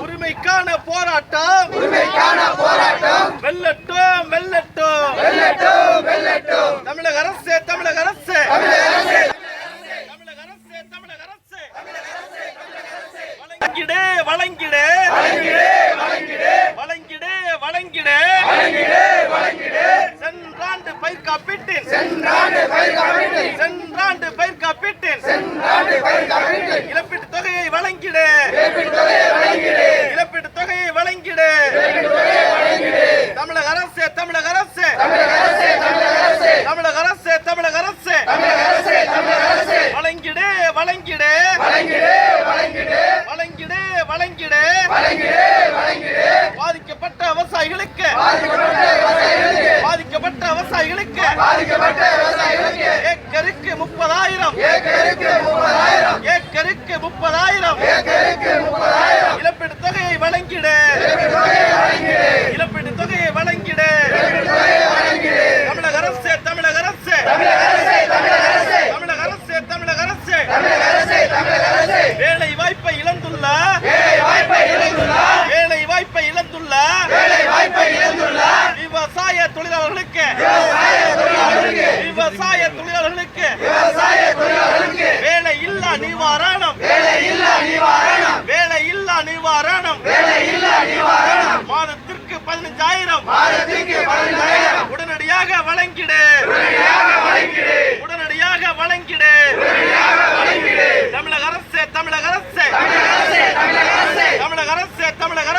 உரிமைக்கான போராட்டம். உரிமைக்கான போராட்டம். வெல்லட்டும் வெல்லட்டும். வெல்லட்டும் வெல்லட்டும். தமிழக அரசு தமிழக அரசு. தமிழக அரசு. தமிழக அரசு வழங்கிடு வழங்கிடு வழங்கிடு வழங்கிடு வழங்கிடு சென்றாண்டு பயிர் காப்பீட்டின். சென்றாண்டு பயிர் காப்பீட்டின். சென்றாண்டு பயிர் காப்பீட்டின். சென்றாண்டு பயிர் காப்பீட்டின். இழப்பீட்டு தொகையை வழங்கிடு. இழப்பீட்டு தொகையை வழங்கிடு. இழப்பீட்டு தொகையை வழங்கிடு. தமிழக அரசு. தமிழக அரசு தமிழக அரசு. தமிழக அரசு தமிழக அரசு. தமிழக அரசு தமிழக அரசு. வழங்கிடு வழங்கிடு. வழங்கிடு வழங்கிடு. வழங்கிடு வழங்கிடு. வழங்கிடு வழங்கிடு. பாதிக்கப்பட்ட விவசாயிகளுக்கு பாதிக்கப்பட்ட விவசாயிகளுக்கு பாதிக்கப்பட்ட விவசாயிகளுக்கு. ஏக்கருக்கு முப்பதாயிரம். ஏக்கருக்கு முப்பதாயிரம். ஏக்கருக்கு முப்பதாயிரம் இழப்பீட்டு தொகையை வழங்கிடு இழப்பீட்டு தொகையை வழங்கிடு தமிழக அரசு தமிழக அரசு தமிழக அரசு தமிழக அரசு தமிழக அரசு தமிழக அரசு வேலை வாய்ப்பை இழந்துள்ள வேலை வாய்ப்பை இழந்துள்ள வேலை வாய்ப்பை இழந்துள்ள வேலை வாய்ப்பை இழந்துள்ள விவசாய தொழிலாளர்களுக்கு விவசாய தொழிலாளர்களுக்கு விவசாய தொழிலாளர்களுக்கு வேலை இல்லா நிவாரணம். வேலை இல்லா நிவாரணம். வேலை இல்லா நிவாரணம். வேலை இல்லா நிவாரணம். மாதத்திற்கு பதினஞ்சாயிரம். மாதத்திற்கு பதினஞ்சாயிரம். உடனடியாக வழங்கிடு. உடனடியாக வழங்கிடு. உடனடியாக வழங்கிடு. உடனடியாக வழங்கிடு. தமிழக அரசு தமிழக அரசு. தமிழக அரசு தமிழக அரசு. தமிழக அரசு தமிழக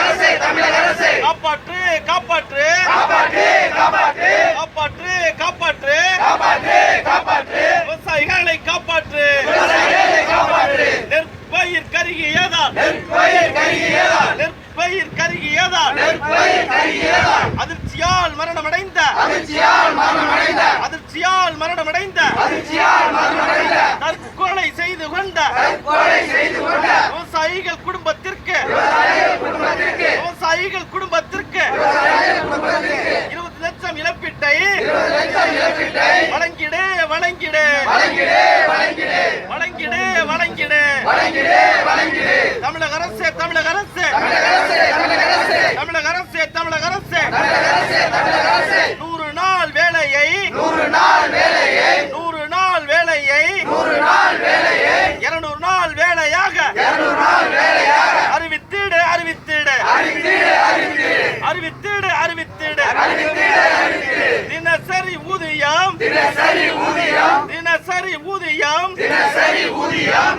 அரசு. தமிழக அரசு காப்பாற்று காப்பாற்று. காப்பாற்று காப்பாற்று காப்பாற்று காப்பாற்று காப்பாற்று காப்பாற்று விவசாயிகளை காப்பாற்று விவசாயிகளை காப்பாற்று நெற்பயிர் கருகியதா நெற்பயிர் கருகியதா நெற்பயிர் கருகியதா நெற்பயிர் கருகியதா அதிர்ச்சியால் மரணமடைந்த. அதிர்ச்சியால் மரணமடைந்த. அதிர்ச்சியால் மரணமடைந்த. அதிர்ச்சியால்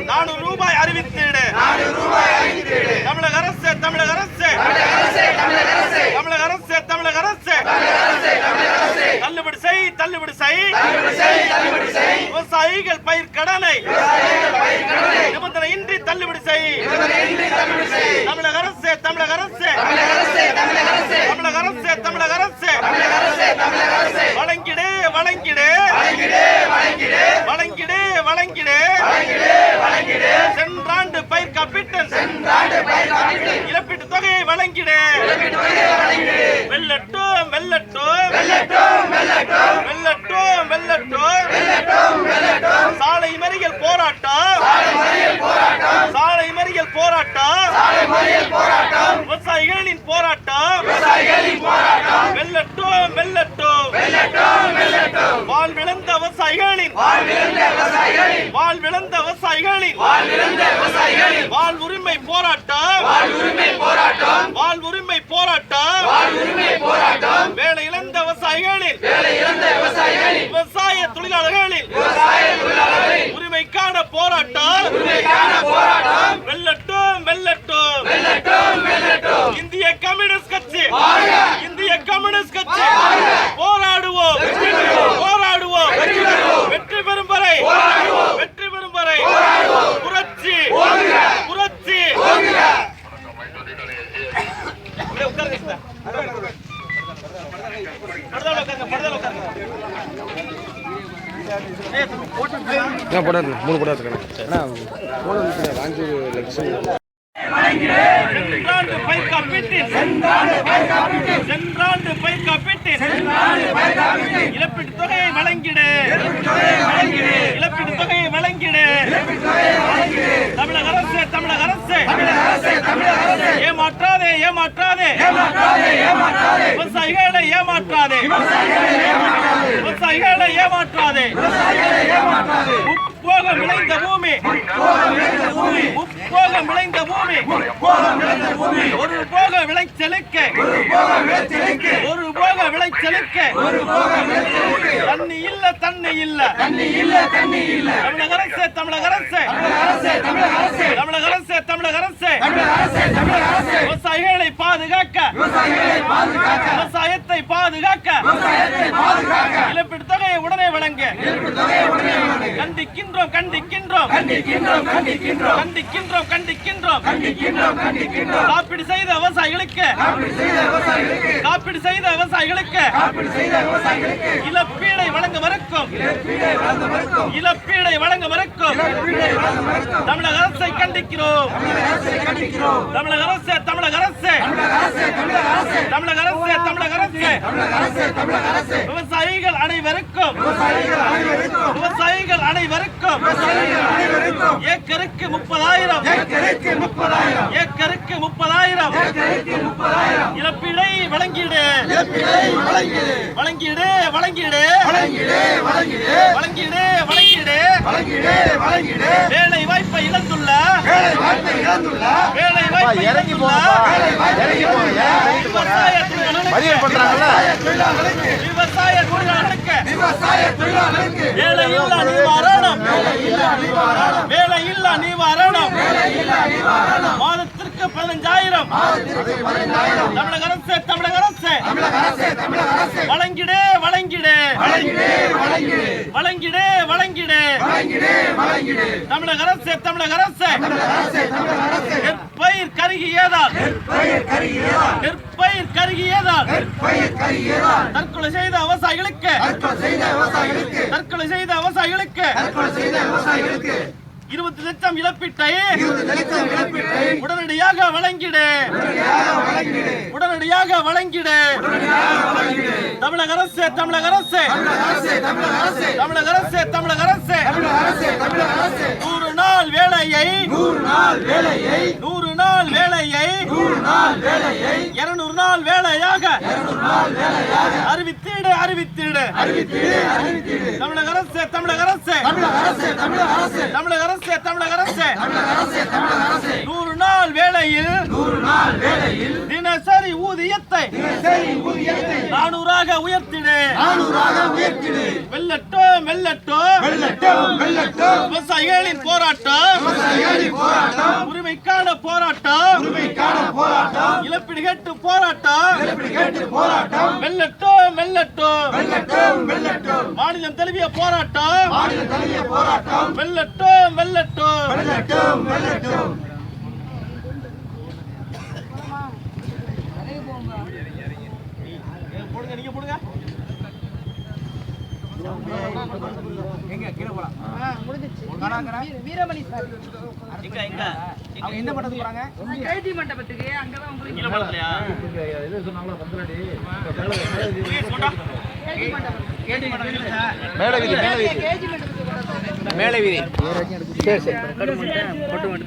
நானூறு ரூபாய் அறிவித்திடு தமிழக அரசு தமிழக அரசு. தமிழக அரசு தமிழக அரசு. தள்ளுபடி செய் தள்ளுபடி செய். விவசாயிகள் பயிர் கடனை நிபந்தனையின்றி தள்ளுபடி செய் தமிழக அரசு தமிழக அரசு தமிழக அரசு தமிழக அரசு தமிழக அரசு வழங்கிடு வழங்கிடு வழங்கிடு வழங்கிடு சென்றாண்டு பயிர் காப்பீட்டு இழப்பீட்டு தொகையை வழங்கிடு. வெல்லட்டும் வெல்லட்டும். வெல்லட்டும் வெல்லட்டும். சாலை மறியல் போராட்டம். சாலை மறியல் போராட்டம். விவசாயிகளின் போராட்டம். வாழ்விழந்த விவசாயிகளின் வாழ்விழந்த விவசாயிகளின் வாழ் உரிமை போராட்டம் வாழ் உரிமை போராட்டம் வாழ் உரிமை போராட்டம் வாழ் உரிமை போராட்டம் என்ன படம் இருக்கு? மூணு படம் இருக்கு. அண்ணா போன அஞ்சு லட்சம். சென்றாண்டு பயிர் காப்பீட்டு. சென்றாண்டு பயிர் காப்பீட்டு. சென்றாண்டு பயிர் காப்பீட்டு. சென்றாண்டு பயிர் காப்பீட்டு. இழப்பீட்டு தொகையை வழங்கிடு. இழப்பீட்டு ஏமாற்றாதே ஏமாற்றாதே. விவசாயிகளை ஏமாற்றாதே. விவசாயிகளை ஏமாற்றாதே. விவசாயிகளை முப்போகம் விளைந்த பூமி. முப்போகம் விளைந்த பூமி. ஒரு போக விளைச்சலுக்கு ஒரு போக விளைச்சலுக்கு தண்ணி இல்ல தண்ணி இல்ல. தமிழக அரசு தமிழக அரசு. தமிழக அரசு தமிழக அரசு. விவசாயிகளை பாதுகாக்க விவசாயத்தை பாதுகாக்க இழப்பீடு தொகையை உடனே வழங்க. கண்டிக்கின்றோம் கண்டிக்கின்றோம். கண்டிக்கின்றோம் கண்டிக்கின்றோம். காப்பீடு செய்த விவசாயிகளுக்கு காப்பீடு செய்த விவசாயிகளுக்கு இழப்பீடை வழங்க மறுக்கும். இழப்பீடை வழங்க மறுக்கும். தமிழக அரசை கண்டிக்கிறோம். தமிழக அரசு தமிழக அரசு. தமிழக அரசு தமிழக அரசு விவசாயிகள் அனைவருக்கும் விவசாயிகள் அனைவருக்கும் ஏக்கருக்கு முப்பதாயிரம் ஏக்கருக்கு முப்பதாயிரம் இழப்பீடை வழங்கிடு வழங்கிடு வழங்கிடு வழங்கிடு வழங்கிடு வழங்கிடு வேலை வாய்ப்பை இழந்துள்ள. வேலை வாய்ப்பை இழந்துள்ள. விவசாய தொழிலாளர்களுக்கு விவசாய தொழிலாளர்களுக்கு வேலை இல்லா நிவாரணம் வேலை இல்லா நிவாரணம் மாதத்திற்கு பதினஞ்சாயிரம். தமிழக அரசு தமிழக அரசு. வழங்கிடு வழங்கிடு. வழங்கிடு வழங்கிடு. தமிழக அரசு தமிழக அரசு. நெற்பயிர் கருகியதால். நெற்பயிர் கருகியதால். தற்கொலை செய்த விவசாயிகளுக்கு. தற்கொலை செய்த விவசாயிகளுக்கு. இருபத்தி லட்சம் இழப்பீட்டை உடனடியாக வழங்கிடு. உடனடியாக வழங்கிடு. தமிழக அரசு தமிழக அரசு. தமிழக அரசு தமிழக அரசு. நூறு நாள் வேலையை நூறு நாள் வேலையை இருநூறு நாள் வேலையாக அறிவித்திடு அறிவித்திடு. தமிழக அரசு தமிழக அரசு தமிழக அரசு தமிழக அரசு. நூறு நாள் வேலையில் தினசரி ஊதியத்தை நானூறாக உயர்த்திடு. வெல்லட்டும் வெல்லட்டும் விவசாயிகளின் போராட்டம். உரிமைக்கான போராட்டம். இழப்பீடு கேட்டு போராட்டம். வெல்லட்டும் வெல்லட்டும் மாநிலம் தழுவிய போராட்டம். வெல்லட்டும் வெல்லட்டும் போடுங்க நீங்க போடுங்க. வீரமணி சார் மட்டத்துக்கு போறாங்க? கைதி மண்டபத்துக்கு அங்கதான் உங்களுக்கு கேஜி மண்டபம். கேஜி மண்டபத்துக்கு மேலே வீதி. சரி சரி.